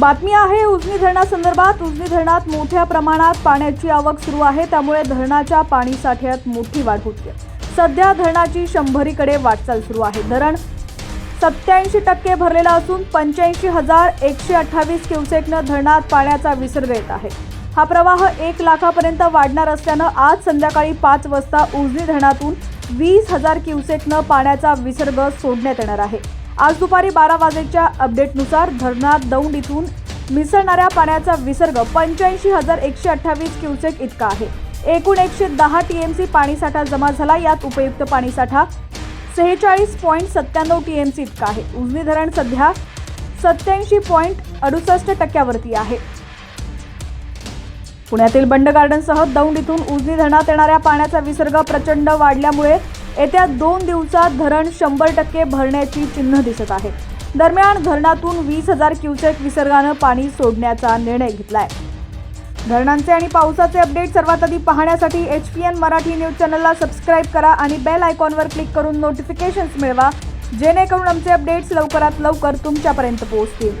बातमी आहे उजनी धरणासंदर्भात. उजनी धरणात मोठ्या प्रमाणात पाण्याची आवक सुरू आहे त्यामुळे धरणाच्या पाणी साठ्यात मोठी वाढ होते सध्या धरणाची शंभरीकडे वाटचाल सुरू आहे. धरण सत्याऐंशी टक्के भरलेलं असून पंच्याऐंशी हजार एकशे अठ्ठावीस क्युसेकनं धरणात पाण्याचा विसर्ग येत आहे. हा प्रवाह एक लाखापर्यंत वाढणार असल्यानं आज संध्याकाळी पाच वाजता उजनी धरणातून वीस हजार क्युसेकनं पाण्याचा विसर्ग सोडण्यात येणार आहे. आज दुपारी बारा वाजेच्या अपडेटनुसार धरणात दौंड इथून मिसळणाऱ्या पाण्याचा विसर्ग पंच्याऐंशी हजार एकशे अठ्ठावीस क्युसेक इतका आहे. एकूण एकशे दहा टीएमसी पाणीसाठा जमा झाला. यात उपयुक्त पाणीसाठा सेहेचाळीस पॉईंट सत्त्याण्णव टी एम सी इतका आहे. उजनी धरण सध्या सत्याऐंशी पॉईंट अडुसष्ट टक्क्यावरती आहे. पुण्यातील बंड गार्डनसह दौंड इथून उजनी धरणात येणाऱ्या पाण्याचा विसर्ग प्रचंड वाढल्यामुळे येत्या दोन दिवसात धरण शंभर टक्के भरण्याची चिन्ह दिसत आहे. दरम्यान धरणातून वीस हजार क्युसेक विसर्गानं पाणी सोडण्याचा निर्णय घेतलाय. धरणांचे आणि पावसाचे अपडेट सर्वात आधी पाहण्यासाठी H P N Marathi news चॅनलला सबस्क्राईब करा आणि बेल आयकॉनवर क्लिक करून नोटिफिकेशन्स मिळवा जेणेकरून आमचे अपडेट्स लवकरात लवकर तुमच्यापर्यंत पोहोचतील.